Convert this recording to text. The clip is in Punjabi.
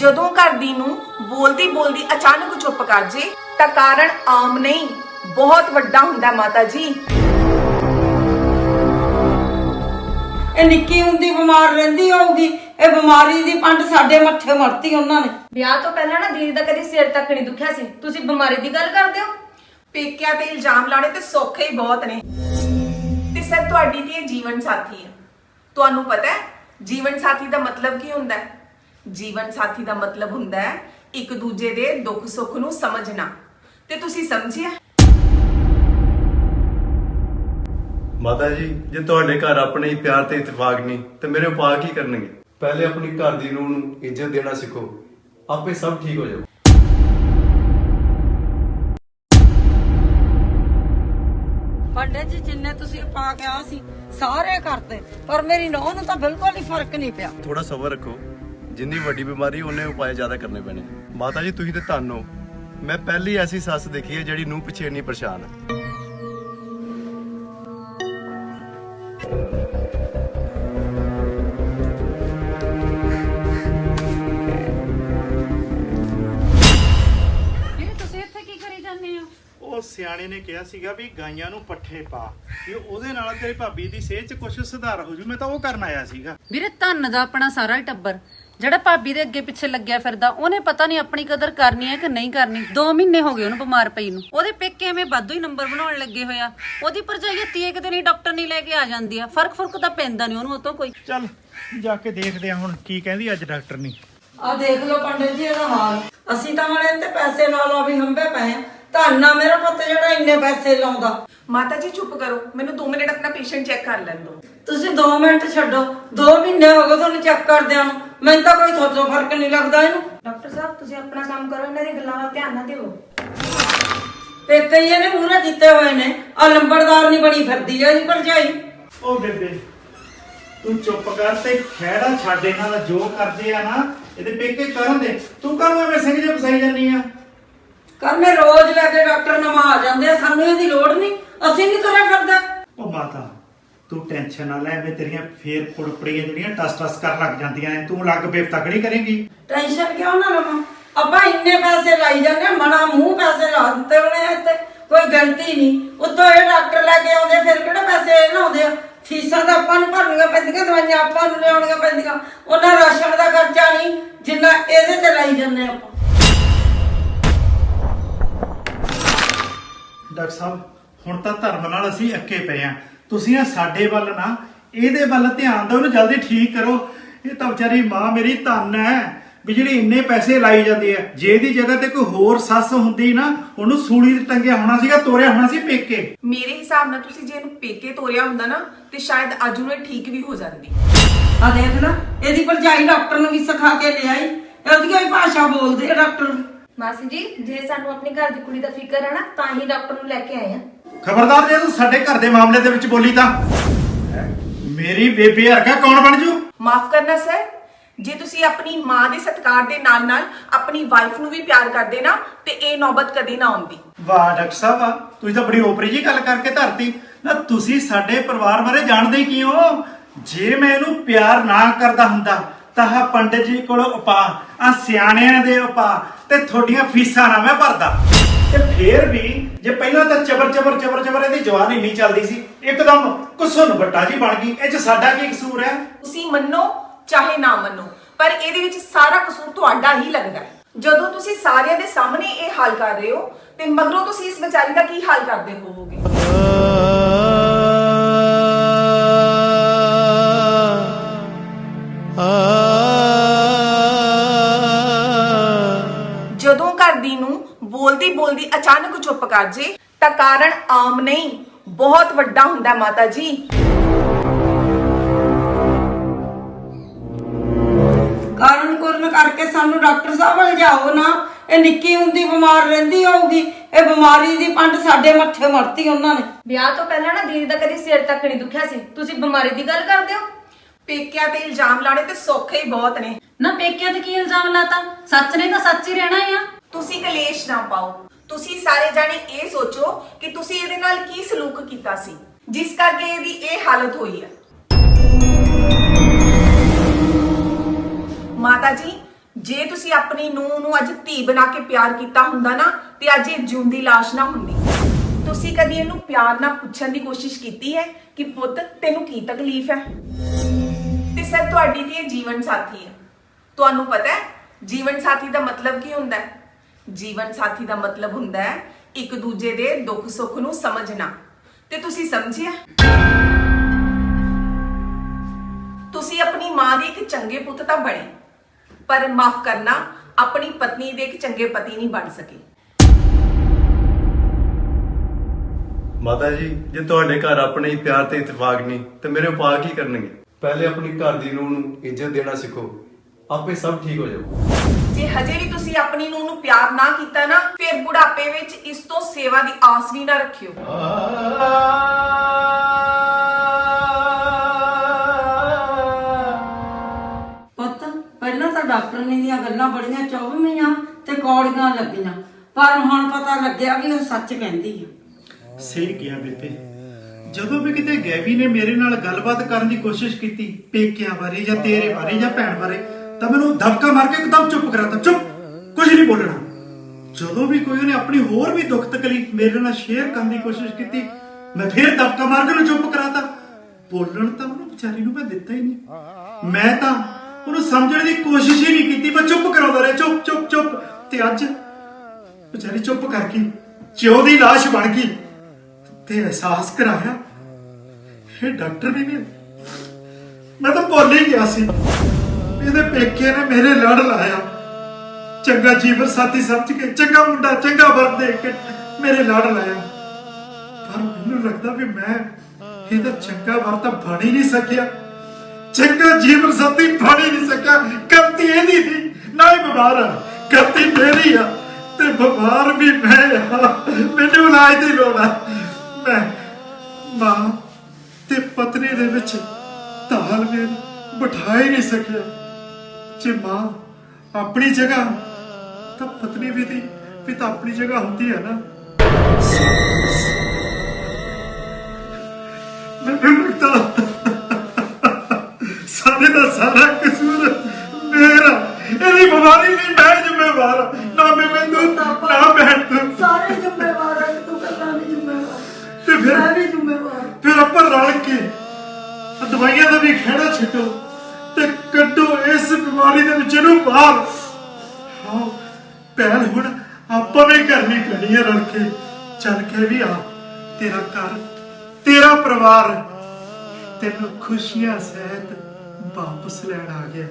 ਜਦੋਂ ਘਰ ਦੀ ਨੂੰ ਬੋਲਦੀ ਬੋਲਦੀ ਅਚਾਨਕ ਚੁੱਪ ਕਰ ਜੇ ਤਾਂ ਕਾਰਨ ਆਮ ਨਹੀਂ ਬਹੁਤ ਵੱਡਾ ਹੁੰਦਾ ਮਾਤਾ ਜੀ ਇਹ ਨਿੱਕੀ ਹੁੰਦੀ ਬਿਮਾਰ ਰਹਿੰਦੀ ਹੋਊਗੀ ਇਹ ਬਿਮਾਰੀ ਦੀ ਪੰਡ ਸਾਡੇ ਮੱਥੇ ਮਰਤੀ ਉਹਨਾਂ ਨੇ। ਵਿਆਹ ਤੋਂ ਪਹਿਲਾਂ ਨਾ ਦੀਦੀ ਦਾ ਕਦੀ ਸਿਰ ਤੱਕ ਨਹੀਂ ਦੁਖਿਆ ਸੀ। ਤੁਸੀਂ ਬਿਮਾਰੀ ਦੀ ਗੱਲ ਕਰਦੇ ਹੋ? ਪੇਕਿਆਂ ਤੇ ਇਲਜ਼ਾਮ ਲਾਉਣੇ ਤੇ ਸੌਖੇ ਹੀ ਬਹੁਤ ਨੇ। ਤੇ ਸਰ ਤੁਹਾਡੀ ਤੇ ਇਹ ਜੀਵਨ ਸਾਥੀ ਹੈ ਤੁਹਾਨੂੰ ਪਤਾ ਹੈ ਜੀਵਨ ਸਾਥੀ ਦਾ ਮਤਲਬ ਕੀ ਹੁੰਦਾ ਹੈ? ਜੀਵਨ ਸਾਥੀ ਦਾ ਮਤਲਬ ਹੁੰਦਾ ਹੈ ਇੱਕ ਦੂਜੇ ਦੇ ਦੁੱਖ ਸੁੱਖ ਨੂੰ ਸਮਝਣਾ। ਤੇ ਤੁਸੀਂ ਸਮਝਿਆ? ਮਾਤਾ ਜੀ ਜੇ ਤੁਹਾਡੇ ਘਰ ਆਪਣੇ ਹੀ ਪਿਆਰ ਤੇ ਇਤਫਾਕ ਨਹੀਂ ਤੇ ਮੇਰੇ ਉਪਾਅ ਕੀ ਕਰਨਗੇ? ਪਹਿਲੇ ਆਪਣੀ ਘਰ ਦੀ ਨੂੰਹ ਨੂੰ ਇੱਜ਼ਤ ਦੇਣਾ ਸਿੱਖੋ। ਆਪੇ ਸਭ ਠੀਕ ਹੋ ਜਾਊ। ਪੰਡਿਤ ਜੀ ਜਿੰਨੇ ਤੁਸੀਂ ਪਾ ਕੇ ਆ ਸੀ ਸਾਰੇ ਕਰਤੇ। ਪਰ ਮੇਰੀ ਨੌਂ ਨੂੰ ਤਾਂ ਬਿਲਕੁਲ ਹੀ ਫ਼ਰਕ ਨਹੀਂ ਪਿਆ। ਥੋੜਾ ਸਬਰ ਰੱਖੋ। ਜਿੰਨੀ ਵੱਡੀ ਬਿਮਾਰੀ ਉਹਨੇ ਉਪਾਅ ਜ਼ਿਆਦਾ ਕਰਨੇ ਪੈਣੇ। ਮਾਤਾ ਜੀ ਤੁਸੀਂ ਤੇ ਧੰਨ ਹੋ। ਮੈਂ ਪਹਿਲੀ ਐਸੀ ਸੱਸ ਦੇਖੀ ਹੈ ਜਿਹੜੀ ਨੂੰਹ ਪਿੱਛੇ ਇੰਨੀ ਪਰੇਸ਼ਾਨ ਹੈ। ਵੀਰੇ ਤੁਸੀਂ ਇੱਥੇ ਕੀ ਕਰੀ ਜਾਂਦੇ ਹੋ? ਉਹ ਸਿਆਣੇ ਨੇ ਕਿਹਾ ਸੀਗਾ ਵੀ ਗਾਈਆਂ ਨੂੰ ਪੱਠੇ ਪਾ ਵੀ ਉਹਦੇ ਨਾਲ ਤੇਰੀ ਭਾਬੀ ਦੀ ਸਿਹਤ 'ਚ ਕੁਝ ਸੁਧਾਰ ਹੋ ਜੂ। ਮੈਂ ਤਾਂ ਉਹ ਕਰਨ ਆਇਆ ਸੀਗਾ। ਵੀਰੇ ਧੰਨ ਦਾ ਆਪਣਾ ਸਾਰਾ ਹੀ ਟੱਬਰ। ਜਿਹੜਾ ਭਾਬੀ ਦੇ ਅੱਗੇ ਪਿੱਛੇ ਲੱਗਿਆ ਫਿਰਦਾ ਉਹਨੇ ਪਤਾ ਨਹੀਂ ਆਪਣੀ ਕਦਰ ਕਰਨੀ ਹੈ ਕਿ ਨਹੀਂ ਕਰਨੀ। 2 ਮਹੀਨੇ ਹੋ ਗਏ ਉਹਨੂੰ ਬਿਮਾਰ ਪਈ ਨੂੰ। ਉਹਦੇ ਪੇਕੇ ਐਵੇਂ ਵਾਧੂ ਹੀ ਨੰਬਰ ਬਣਾਉਣ ਲੱਗੇ ਹੋਇਆ ਉਹਦੀ ਭਰਜਾਈ ਤੀਏ ਕਿਤੇ ਨਹੀਂ ਡਾਕਟਰ ਨਹੀਂ ਲੈ ਕੇ ਆ ਜਾਂਦੀ ਆ। ਫ਼ਰਕ ਫ਼ਰਕ ਤਾਂ ਪੈਂਦਾ ਨਹੀਂ ਉਹਨੂੰ ਉਹ ਤੋਂ ਕੋਈ। ਚੱਲ ਜਾ ਕੇ ਦੇਖਦੇ ਆ ਹੁਣ ਕੀ ਕਹਿੰਦੀ ਅੱਜ ਡਾਕਟਰ ਨਹੀਂ ਆ ਦੇਖ ਲਓ ਪੰਡਿਤ ਜੀ ਇਹਦਾ ਹਾਲ। ਅਸੀਂ ਤਾਂ ਮਲੇ ਤੇ ਪੈਸੇ ਲਾ ਲਾ ਵੀ ਹੰਬੇ ਪਏ। ਧੰਨਾ ਮੇਰਾ ਪੁੱਤ ਜਿਹੜਾ ਇੰਨੇ ਪੈਸੇ ਲਾਉਂਦਾ। ਮਾਤਾ ਜੀ ਚੁੱਪ ਕਰੋ। ਮੈਨੂੰ 2 ਮਿੰਟ ਆਪਣਾ ਪੇਸ਼ੈਂਟ ਚੈੱਕ ਕਰ ਲੈਣ ਦਿਓ। ਤੁਸੀਂ 2 ਮਿੰਟ ਛੱਡੋ 2 ਮਹੀਨੇ ਹੋ ਗਏ ਤੁਹਾਨੂੰ ਚੈੱਕ ਕਰਦਿਆਂ ਨੂੰ। ਮੈਨੂੰ ਤਾਂ ਕੋਈ ਥੋੜਾ ਫ਼ਰਕ ਨਹੀਂ ਲੱਗਦਾ ਇਹਨੂੰ। ਡਾਕਟਰ ਸਾਹਿਬ ਤੁਸੀਂ ਆਪਣਾ ਕੰਮ ਕਰੋ ਇਹਨਾਂ ਦੀ ਗੱਲਾਂ ਵੱਲ ਧਿਆਨ ਨਾ ਦਿਓ। ਤੇ ਕਈ ਇਹਨੇ ਮੂਹਰੇ ਕੀਤੇ ਹੋਏ ਨੇ। ਆ ਲੰਬੜਦਾਰ ਨਹੀਂ ਬਣੀ ਫਿਰਦੀ ਆ ਜੀ ਭਰਜਾਈ। ਉਹ ਬੇਬੇ ਤੂੰ ਚੁੱਪ ਕਰ ਤੇ ਖਹਿੜਾ ਛੱਡ ਇਹਨਾਂ ਦਾ ਜੋ ਕਰਦੇ ਆ ਨਾ ਇਹਦੇ ਪੇਕੇ ਕਰਨ ਦੇ। ਤੂੰ ਕਾਹਨੂੰ ਐਵੇਂ ਸਿੰਘ ਜੇ ਫਸਾਈ ਜਾਨੀ ਆ। ਕਰ ਮੈਂ ਰੋਜ਼ ਲੈ ਕੇ ਡਾਕਟਰ ਨਵਾ ਆ ਜਾਂਦੇ ਆ ਸਾਨੂੰ ਇਹਦੀ ਲੋੜ ਨਹੀਂ। ਅਸੀਂ ਨਹੀਂ ਤੁਰੇ ਫਿਰਦੇ। ਉਹ ਮਾਤਾ ਤੂੰ ਟੈਨਸ਼ਨ ਨਾ ਲੈ ਐਵੇਂ ਤੇਰੀਆਂ ਫੇਰ ਕੁੜਪੜੀਆਂ ਜਿਹੜੀਆਂ ਟਸ ਟਸ ਕਰ ਲੱਗ ਜਾਂਦੀਆਂ ਨੇ ਤੂੰ ਲੱਗ ਬੇਫ ਤਕੜੀ ਕਰੇਂਗੀ। ਟੈਨਸ਼ਨ ਕਿਉਂ ਨਾ ਲਵਾਂ? ਆਪਾਂ ਇੰਨੇ ਪੈਸੇ ਲਾਈ ਜਾਂਦੇ ਮਨਾ ਮੂੰਹ ਪੈਸੇ ਲਾ ਦਿੱਤੇ ਉਹਨੇ ਇੱਥੇ ਕੋਈ ਗਲਤੀ ਨਹੀਂ। ਉੱਤੋਂ ਇਹ ਡਾਕਟਰ ਲੈ ਕੇ ਆਉਂਦੇ ਫਿਰ ਕਿਹੜੇ ਪੈਸੇ ਇਹ ਲਾਉਂਦੇ ਆ? ਫੀਸਾਂ ਤਾਂ ਆਪਾਂ ਨੂੰ ਭਰਨੀਆਂ ਪੈਂਦੀਆਂ ਦਵਾਈਆਂ ਆਪਾਂ ਨੂੰ ਲਿਆਉਣੀਆਂ ਪੈਂਦੀਆਂ। ਉਹਨਾਂ ਰਾਸ਼ਨ ਦਾ ਖਰਚਾ ਨਹੀਂ ਜਿੰਨਾ ਇਹਦੇ ਤੇ ਲਾਈ ਜਾਂਦੇ ਆਪਾਂ। ਡਾਕਟਰ ਸਾਹਿਬ ਹੁਣ ਤਾਂ ਧਰਮ ਨਾਲ ਅਸੀਂ ਅੱਕੇ ਪਏ ਆ ਤੁਸੀਂ ਆ ਸਾਡੇ ਵੱਲ ਨਾ ਇਹਦੇ ਵੱਲ ਧਿਆਨ ਦਿਓ ਉਹਨੂੰ ਜਲਦੀ ਠੀਕ ਕਰੋ। ਇਹ ਤਾਂ ਵਿਚਾਰੀ ਮਾਂ ਮੇਰੀ ਧੰਨ ਹੈ ਵੀ ਜਿਹੜੀ ਇੰਨੇ ਪੈਸੇ ਲਾਈ ਜਾਂਦੀ ਹੈ। ਜੇ ਇਹਦੀ ਜਗ੍ਹਾ ਤੇ ਕੋਈ ਹੋਰ ਸੱਸ ਹੁੰਦੀ ਨਾ ਉਹਨੂੰ ਸੂਲੀ ਤੇ ਟੰਗਿਆ ਹੋਣਾ ਸੀਗਾ ਤੋਰਿਆ ਹੋਣਾ ਸੀ ਪੇਕੇ। ਮੇਰੇ ਹਿਸਾਬ ਨਾਲ ਤੁਸੀਂ ਜੇ ਇਹਨੂੰ ਪੇਕੇ ਤੋਰਿਆ ਹੁੰਦਾ ਨਾ ਤੇ ਸ਼ਾਇਦ ਅੱਜ ਨੂੰ ਇਹ ਠੀਕ ਵੀ ਹੋ ਜਾਂਦੀ। ਆ ਦੇਖ ਨਾ ਇਹਦੀ ਭਰਜਾਈ ਡਾਕਟਰ ਨੂੰ ਵੀ ਸਿਖਾ ਕੇ ਲਿਆਈ ਉਹਦੀ ਹੀ ਭਾਸ਼ਾ ਬੋਲਦੇ ਆ ਡਾਕਟਰ। ਮਾਸੀ ਜੀ ਜੇ ਸਾਨੂੰ ਆਪਣੀ ਘਰ ਦੀ ਕੁੜੀ ਦਾ ਫਿਕਰ ਹੈ ਨਾ ਤਾਂ ਹੀ ਡਾਕਟਰ ਨੂੰ ਲੈ ਕੇ ਆਏ ਆ। ਖਬਰਦਾਰ ਜੇ ਤੂੰ ਸਾਡੇ ਘਰ ਦੇ ਮਾਮਲੇ ਦੇ ਵਿੱਚ ਬੋਲੀ ਤਾਂ। ਮੇਰੀ ਬੇਬੇ ਹਰਕਾ ਕੌਣ ਬਣ ਜੂ? ਮਾਫ ਕਰਨਾ ਸਰ। ਜੇ ਤੁਸੀਂ ਆਪਣੀ ਮਾਂ ਦੇ ਸਤਿਕਾਰ ਦੇ ਨਾਲ ਨਾਲ ਆਪਣੀ ਵਾਈਫ ਨੂੰ ਵੀ ਪਿਆਰ ਕਰਦੇ ਨਾ ਤੇ ਇਹ ਨੌਬਤ ਕਦੇ ਨਾ ਆਉਂਦੀ। ਵਾਹ ਡਾਕਟਰ ਸਾਹਿਬ ਤੁਸੀਂ ਤਾਂ ਬੜੀ ਓਪਰੀ ਜੀ ਗੱਲ ਕਰਕੇ ਧਰਤੀ। ਨਾ ਤੁਸੀਂ ਸਾਡੇ ਪਰਿਵਾਰ ਬਾਰੇ ਜਾਣਦੇ ਹੀ ਕੀ ਹੋ ਜੇ ਮੈਂ ਇਹਨੂੰ ਪਿਆਰ ਨਾ ਕਰਦਾ ਹੁੰਦਾ ਤਾਂ ਆਹ ਜੀ ਕੋਲ ਉਪਾ ਆ ਸਿਆਣਿਆਂ ਦੇ ਉਪਾ ਤੇ ਤੁਹਾਡੀਆਂ ਫੀਸਾਂ ਨਾ ਮੈਂ ਭਰਦਾ। ਤੇ ਫੇਰ ਵੀ ਜੇ ਪਹਿਲਾਂ ਤਾਂ ਚਬਰ ਚਬਰ ਚਬਰ ਚਬਰ ਇਹਦੀ ਜਵਾਨੀ ਨਹੀਂ ਚੱਲਦੀ ਸੀ, ਇੱਕਦਮ ਕੁਸਨ ਵੱਟਾ ਜੀ ਬਣ ਗਈ। ਇਹ ਚ ਸਾਡਾ ਕੀ ਕਸੂਰ ਹੈ? ਤੁਸੀਂ ਮੰਨੋ ਚਾਹੇ ਨਾ ਮੰਨੋ, ਪਰ ਇਹਦੇ ਵਿੱਚ ਸਾਰਾ ਕਸੂਰ ਤੁਹਾਡਾ ਹੀ ਲੱਗਦਾ ਹੈ। ਜਦੋਂ ਤੁਸੀਂ ਸਾਰਿਆਂ ਦੇ ਸਾਹਮਣੇ ਇਹ ਹਾਲ ਕਰ ਰਹੇ ਹੋ, ਤੇ ਮਗਰੋਂ ਤੁਸੀਂ ਇਸ ਵਿਚਾਰੀ ਦਾ ਕੀ ਹਾਲ ਕਰਦੇ ਹੋਵੋਗੇ? ਜਦੋਂ ਘਰ ਦੀ ਨੂੰ ਬੋਲਦੀ ਬੋਲਦੀ ਅਚਾਨਕ ਚੁੱਪ ਕਰ ਜੇ ਤਾਂ ਕਾਰਨ ਆਮ ਨਹੀਂ ਬਹੁਤ ਵੱਡਾ ਹੁੰਦਾ ਮਾਤਾ ਜੀ। ਕਾਰਨ ਕੁਰਨ ਕਰਕੇ ਸਾਨੂੰ ਡਾਕਟਰ ਸਾਹਿਬ ਵੱਲ ਜਾਓ ਨਾ ਇਹ ਨਿੱਕੀ ਹੁੰਦੀ ਬਿਮਾਰ ਰਹਿੰਦੀ ਹੋਊਗੀ ਇਹ ਬਿਮਾਰੀ ਦੀ ਪੰਡ ਸਾਡੇ ਮੱਥੇ ਮਰਤੀ ਉਹਨਾਂ ਨੇ। ਵਿਆਹ ਤੋਂ ਪਹਿਲਾਂ ਨਾ ਦੀਦੀ ਦਾ ਕਦੀ ਸਿਰ ਤੱਕ ਨਹੀਂ ਦੁਖਿਆ ਸੀ। ਤੁਸੀਂ ਬਿਮਾਰੀ ਦੀ ਗੱਲ ਕਰਦੇ ਹੋ? ਪੇਕਿਆਂ ਤੇ ਇਲਜ਼ਾਮ ਲਾਉਣੇ ਤੇ ਸੌਖੇ ਹੀ ਬਹੁਤ ਨੇ। ਨਾ ਪੇਕਿਆਂ ਤੇ ਕੀ ਇਲਜ਼ਾਮ ਲਾਤਾ? ਸੱਚ ਨੇ ਤਾਂ ਸੱਚ ਹੀ ਰਹਿਣਾ ਆ। ਤੁਸੀਂ ਕਲੇਸ਼ ਨਾ ਪਾਓ। ਤੁਸੀਂ ਸਾਰੇ ਜਾਣੇ ਇਹ ਸੋਚੋ ਕਿ ਤੁਸੀਂ ਇਹਦੇ ਨਾਲ ਕੀ ਸਲੂਕ ਕੀਤਾ ਸੀ ਜਿਸ ਕਰਕੇ ਇਹਦੀ ਇਹ ਹਾਲਤ ਹੋਈ ਹੈ ਮਾਤਾ ਜੀ ਜੇ ਤੁਸੀਂ ਆਪਣੀ ਨੂੰਹ ਨੂੰ ਅੱਜ ਧੀ ਬਣਾ ਕੇ ਪਿਆਰ ਕੀਤਾ ਹੁੰਦਾ ਨਾ ਤੇ ਅੱਜ ਇਹ ਜਿਉਂਦੀ ਲਾਸ਼ ਨਾ ਹੁੰਦੀ। ਤੁਸੀਂ ਕਦੀ ਇਹਨੂੰ ਪਿਆਰ ਨਾਲ ਪੁੱਛਣ ਦੀ ਕੋਸ਼ਿਸ਼ ਕੀਤੀ ਹੈ ਕਿ ਪੁੱਤ ਤੈਨੂੰ ਕੀ ਤਕਲੀਫ ਹੈ? ਸਰ, ਤੁਹਾਡੀ ਤੇ ਜੀਵਨ ਸਾਥੀ ਹੈ। ਤੁਹਾਨੂੰ ਪਤਾ ਹੈ, ਜੀਵਨ ਸਾਥੀ ਦਾ ਮਤਲਬ ਕੀ ਹੁੰਦਾ ਹੈ? ਜੀਵਨ ਸਾਥੀ ਦਾ ਮਤਲਬ ਹੁੰਦਾ ਹੈ ਇੱਕ ਦੂਜੇ ਦੇ ਦੁੱਖ ਸੁੱਖ ਨੂੰ ਸਮਝਣਾ। ਤੇ ਤੁਸੀਂ ਸਮਝਿਆ? ਤੁਸੀਂ ਆਪਣੀ ਮਾਂ ਦੇ ਇੱਕ ਚੰਗੇ ਪੁੱਤ ਤਾਂ ਬਣੇ, ਪਰ ਮਾਫ ਕਰਨਾ ਆਪਣੀ ਪਤਨੀ ਦੇ ਇੱਕ ਚੰਗੇ ਪਤੀ ਨਹੀਂ ਬਣ ਸਕੇ। ਮਾਤਾ ਜੀ, ਜੇ ਤੁਹਾਡੇ ਘਰ ਆਪਣੇ ਹੀ ਪਿਆਰ ਤੇ ਇਤਫਾਕ ਨਹੀਂ, ਤੇ ਮੇਰੇ ਉਪਾਅ ਕੀ ਕਰਨਗੇ? ਪਹਿਲੇ ਆਪਣੀ ਘਰ ਦੀ ਨੂੰਹ ਨੂੰ ਇੱਜ਼ਤ ਦੇਣਾ ਸਿੱਖੋ। ਆਪੇ ਸਭ ਠੀਕ ਹੋ ਜਾਊ। ਜੇ ਹਜੇ ਵੀ ਤੁਸੀਂ ਆਪਣੀ ਨੂੰਹ ਨੂੰ ਪਿਆਰ ਨਾ ਕੀਤਾ ਨਾ ਫਿਰ ਬੁਢਾਪੇ ਵਿੱਚ ਇਸ ਤੋਂ ਸੇਵਾ ਦੀ ਆਸ ਵੀ ਨਾ ਰੱਖਿਓ। ਪੁੱਤ ਪਹਿਲਾਂ ਤਾਂ ਡਾਕਟਰ ਨੇ ਦੀਆਂ ਗੱਲਾਂ ਬੜੀਆਂ ਚੌਵੀਆਂ ਤੇ ਕੌੜੀਆਂ ਲੱਗੀਆਂ ਪਰ ਹੁਣ ਪਤਾ ਲੱਗਿਆ ਵੀ ਉਹ ਸੱਚ ਕਹਿੰਦੀ ਹੈ ਸਹੀ ਗਿਆ ਬੇਬੇ। ਜਦੋਂ ਵੀ ਕਿਤੇ ਗੈਵੀ ਨੇ ਮੇਰੇ ਨਾਲ ਗੱਲਬਾਤ ਕਰਨ ਦੀ ਕੋਸ਼ਿਸ਼ ਕੀਤੀ, ਪੇਕਿਆਂ ਬਾਰੇ ਜਾਂ ਤੇਰੇ ਬਾਰੇ ਜਾਂ ਭੈਣ ਬਾਰੇ, ਤਾਂ ਮੈਨੂੰ ਧੱਕਾ ਮਾਰ ਕੇ ਇੱਕਦਮ ਚੁੱਪ ਕਰਾਤਾ। ਚੁੱਪ! ਕੁਝ ਨਹੀਂ ਬੋਲਣਾ। ਜਦੋਂ ਵੀ ਕੋਈ ਉਹਨੇ ਆਪਣੀ ਹੋਰ ਵੀ ਦੁੱਖ ਤਕਲੀਫ ਮੇਰੇ ਨਾਲ ਸ਼ੇਅਰ ਕਰਨ ਦੀ ਕੋਸ਼ਿਸ਼ ਕੀਤੀ, ਮੈਂ ਫਿਰ ਧੱਕਾ ਮਾਰ ਕੇ ਉਹਨੂੰ ਚੁੱਪ ਕਰਾਤਾ। ਬੋਲਣ ਤਾਂ ਉਹਨੂੰ ਵਿਚਾਰੀ ਨੂੰ ਮੈਂ ਦਿੱਤਾ ਹੀ ਨਹੀਂ। ਮੈਂ ਤਾਂ ਉਹਨੂੰ ਸਮਝਣ ਦੀ ਕੋਸ਼ਿਸ਼ ਹੀ ਨਹੀਂ ਕੀਤੀ, ਮੈਂ ਚੁੱਪ ਕਰਾਉਂਦਾ ਰਿਹਾ। ਚੁੱਪ ਚੁੱਪ ਚੁੱਪ। ਤੇ ਅੱਜ ਵਿਚਾਰੀ ਚੁੱਪ ਕਰ ਗਈ ਜਿਉਂ ਦੀ ਲਾਸ਼ ਬਣ ਗਈ। ਤੇ ਅਹਿਸਾਸ ਕਰਾਇਆ। ਇਹ ਡਾਕਟਰ ਵੀ ਨਹੀਂ ਮੈਂ ਤਾਂ ਭੁੱਲ ਹੀ ਗਿਆ ਸੀ। ਇਹਦੇ ਪੇਕੇ ਨੇ ਮੇਰੇ ਲੜ ਲਾਇਆ। ਚੰਗਾ ਜੀਵਨ ਸਾਥੀ ਸਮਝ ਕੇ, ਚੰਗਾ ਮੁੰਡਾ, ਚੰਗਾ ਵਰਤ ਦੇ ਕੇ ਮੇਰੇ ਲੜ ਲਾਇਆ। ਪਰ ਮੈਨੂੰ ਲੱਗਦਾ ਵੀ ਮੈਂ ਇਹਦਾ ਚੰਗਾ ਵਰਤ ਬਣ ਹੀ ਨਹੀਂ ਸਕਿਆ। ਚੰਗਾ ਜੀਵਨ ਸਾਥੀ ਬਣ ਹੀ ਨਹੀਂ ਸਕਿਆ। ਗਲਤੀ ਇਹਦੀ ਸੀ, ਨਾ ਹੀ ਬਿਮਾਰ ਆ। ਗਲਤੀ ਮੇਰੀ ਆ। ਤੇ ਬਿਮਾਰ ਵੀ ਮੈਂ ਆ। ਮੈਨੂੰ ਇਲਾਜ ਦੀ ਲੋੜ ਆ। ਮੈਂ ਮਾਂ ਤੇ ਪਤਨੀ ਦੇ ਵਿੱਚ ਤਾਲਮੇਲ ਬਿਠਾ ਹੀ ਨਹੀਂ ਸਕਿਆ। ਜੇ ਮਾਂ ਆਪਣੀ ਜਗ੍ਹਾ ਤਾਂ ਪਤਨੀ ਵੀ ਦੀ ਵੀ ਤਾਂ ਆਪਣੀ ਜਗ੍ਹਾ ਹੁੰਦੀ ਹੈ ਨਾ। ਮੈਨੂੰ ਲੱਗਦਾ ਸਾਰੇ ਦਾ ਸਾਰਾ ਕਸੂਰ ਮੇਰਾ। ਇਹਦੀ ਬਿਮਾਰੀ ਨਹੀਂ, ਮੈਂ ਜ਼ਿੰਮੇਵਾਰ ਹਾਂ। ਖਹਿੜਾ ਛੱਡੋ ਤੇ ਕੱਢੋ ਇਸ ਬਿਮਾਰੀ ਦੇ ਵਿੱਚ ਇਹਨੂੰ ਬਾਹਰ। ਹਾਂ ਪਹਿਲ ਹੁਣ ਆਪਾਂ ਵੀ ਕਰਨੀ ਪੈਣੀ ਹੈ ਰਲ ਕੇ। ਚੱਲ ਕੇ ਵੀ ਆ, ਤੇਰਾ ਘਰ, ਤੇਰਾ ਪਰਿਵਾਰ। ਤੈਨੂੰ ਖੁਸ਼ੀਆਂ ਸਹਿਤ ਵਾਪਸ ਲੈਣ ਆ ਗਿਆ।